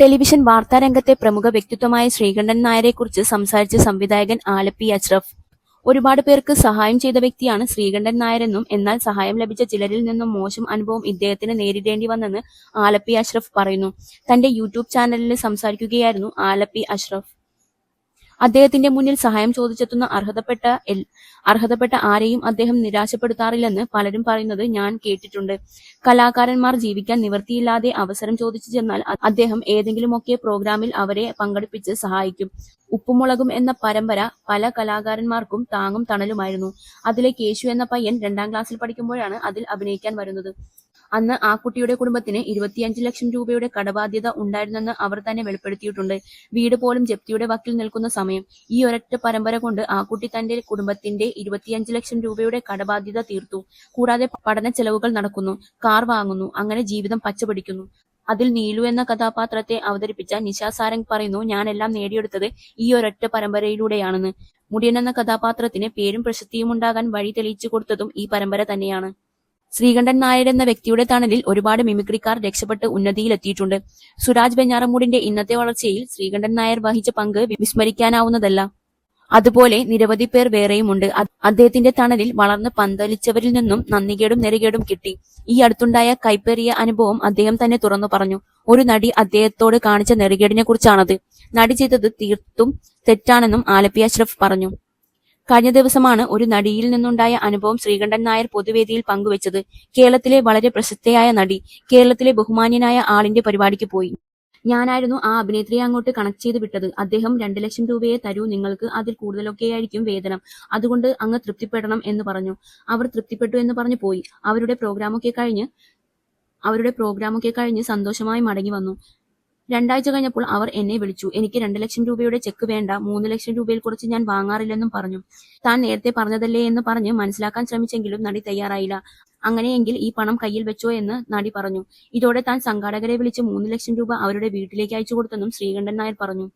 Television വാർത്താരംഗത്തെ പ്രമുഖ വ്യക്തിത്വമായ ശ്രീകണ്ഠൻ നായരെക്കുറിച്ച് സംസാരിച്ച സംവിധായകൻ ആലപ്പി അഷ്റഫ്. ഒരുപാട് പേർക്ക് സഹായം ചെയ്ത വ്യക്തിയാണ് ശ്രീകണ്ഠൻ നായരെന്നും എന്നാൽ സഹായം ലഭിച്ച ചിലരിൽ നിന്നും മോശം അനുഭവം ഇദ്ദേഹത്തിന് നേരിടേണ്ടി വന്നെന്ന് ആലപ്പി അഷ്റഫ് പറയുന്നു. തന്റെ യൂട്യൂബ് ചാനലിൽ സംസാരിക്കുകയായിരുന്നു ആലപ്പി അഷ്റഫ്. അദ്ദേഹത്തിന്റെ മുന്നിൽ സഹായം ചോദിച്ചെത്തുന്ന അർഹതപ്പെട്ട അർഹതപ്പെട്ട ആരെയും അദ്ദേഹം നിരാശപ്പെടുത്താറില്ലെന്ന് പലരും പറയുന്നത് ഞാൻ കേട്ടിട്ടുണ്ട്. കലാകാരന്മാർ ജീവിക്കാൻ നിവൃത്തിയില്ലാതെ അവസരം ചോദിച്ചു ചെന്നാൽ അദ്ദേഹം ഏതെങ്കിലുമൊക്കെ പ്രോഗ്രാമിൽ അവരെ പങ്കെടുപ്പിച്ച് സഹായിക്കും. ഉപ്പുമുളകും എന്ന പരമ്പര പല കലാകാരന്മാർക്കും താങ്ങും തണലുമായിരുന്നു. അതിലെ കേശു എന്ന പയ്യൻ രണ്ടാം ക്ലാസ്സിൽ പഠിക്കുമ്പോഴാണ് അതിൽ അഭിനയിക്കാൻ വരുന്നത്. അന്ന് ആ കുട്ടിയുടെ കുടുംബത്തിന് ഇരുപത്തിയഞ്ച് ലക്ഷം രൂപയുടെ കടബാധ്യത ഉണ്ടായിരുന്നെന്ന് അവർ തന്നെ വെളിപ്പെടുത്തിയിട്ടുണ്ട്. വീട് പോലും ജപ്തിയുടെ വക്കിൽ നിൽക്കുന്ന സമയം ഈ ഒരൊറ്റ പരമ്പര കൊണ്ട് ആ കുട്ടി തന്റെ കുടുംബത്തിന്റെ ഇരുപത്തിയഞ്ച് ലക്ഷം രൂപയുടെ കടബാധ്യത തീർത്തു. കൂടാതെ പഠന ചെലവുകൾ നടക്കുന്നു കാർ വാങ്ങുന്നു അങ്ങനെ ജീവിതം പച്ചപിടിക്കുന്നു. അതിൽ നീലു എന്ന കഥാപാത്രത്തെ അവതരിപ്പിച്ച നിശാ സാരംഗ് പറയുന്നു ഞാനെല്ലാം നേടിയെടുത്തത് ഈ ഒരൊറ്റ പരമ്പരയിലൂടെയാണെന്ന്. മുടിയൻ എന്ന കഥാപാത്രത്തിന് പേരും പ്രശസ്തിയും ഉണ്ടാകാൻ വഴി തെളിയിച്ചു കൊടുത്തതും ഈ പരമ്പര തന്നെയാണ്. ശ്രീകണ്ഠൻ നായർ എന്ന വ്യക്തിയുടെ തണലിൽ ഒരുപാട് മിമിക്രിക്കാർ രക്ഷപ്പെട്ട് ഉന്നതിയിലെത്തിയിട്ടുണ്ട്. സുരാജ് വെഞ്ഞാറമൂടിന്റെ ഇന്നത്തെ വളർച്ചയിൽ ശ്രീകണ്ഠൻ നായർ വഹിച്ച പങ്ക് വിസ്മരിക്കാനാവുന്നതല്ല. അതുപോലെ നിരവധി പേർ വേറെയുമുണ്ട്. അദ്ദേഹത്തിന്റെ തണലിൽ വളർന്ന് പന്തലിച്ചവരിൽ നിന്നും നന്ദികേടും നെറികേടും കിട്ടി. ഈ അടുത്തുണ്ടായ കൈപ്പേറിയ അനുഭവം അദ്ദേഹം തന്നെ തുറന്നു പറഞ്ഞു. ഒരു നടി അദ്ദേഹത്തോട് കാണിച്ച നെറികേടിനെ കുറിച്ചാണത് നടി ചെയ്തത് തീർത്തും തെറ്റാണെന്നും ആലപ്പി അഷ്റഫ് പറഞ്ഞു. കഴിഞ്ഞ ദിവസമാണ് ഒരു നടിയിൽ നിന്നുണ്ടായ അനുഭവം ശ്രീകണ്ഠൻ നായർ പൊതുവേദിയിൽ പങ്കുവച്ചത്. കേരളത്തിലെ വളരെ പ്രശസ്തയായ നടി കേരളത്തിലെ ബഹുമാന്യനായ ആളിന്റെ പരിപാടിക്ക് പോയി. ഞാനായിരുന്നു ആ അഭിനേത്രിയെ അങ്ങോട്ട് കണക്ട് ചെയ്ത് വിട്ടത്. അദ്ദേഹം രണ്ടു ലക്ഷം രൂപയെ തരൂ നിങ്ങൾക്ക് അതിൽ കൂടുതലൊക്കെ ആയിരിക്കും വേതനം. അതുകൊണ്ട് അങ്ങ് തൃപ്തിപ്പെടണം എന്ന് പറഞ്ഞു. അവർ തൃപ്തിപ്പെട്ടു എന്ന് പറഞ്ഞു പോയി. അവരുടെ പ്രോഗ്രാമൊക്കെ കഴിഞ്ഞ് അവരുടെ പ്രോഗ്രാമൊക്കെ കഴിഞ്ഞ് സന്തോഷമായി മടങ്ങി വന്നു. രണ്ടാഴ്ച കഴിഞ്ഞപ്പോൾ അവർ എന്നെ വിളിച്ചു. എനിക്ക് രണ്ട് ലക്ഷം രൂപയുടെ ചെക്ക് വേണ്ട. മൂന്ന് ലക്ഷം രൂപയിൽ കുറച്ച് ഞാൻ വാങ്ങാറില്ലെന്നും പറഞ്ഞു. താൻ നേരത്തെ പറഞ്ഞതല്ലേ എന്ന് പറഞ്ഞ് മനസ്സിലാക്കാൻ ശ്രമിച്ചെങ്കിലും നടി തയ്യാറായില്ല. അങ്ങനെയെങ്കിൽ ഈ പണം കയ്യിൽ വെച്ചോ എന്ന് നടി പറഞ്ഞു. ഇതോടെ താൻ സംഘാടകരെ വിളിച്ച് മൂന്ന് ലക്ഷം രൂപ അവരുടെ വീട്ടിലേക്ക് അയച്ചു കൊടുത്തെന്നും ശ്രീകണ്ഠൻ നായർ പറഞ്ഞു.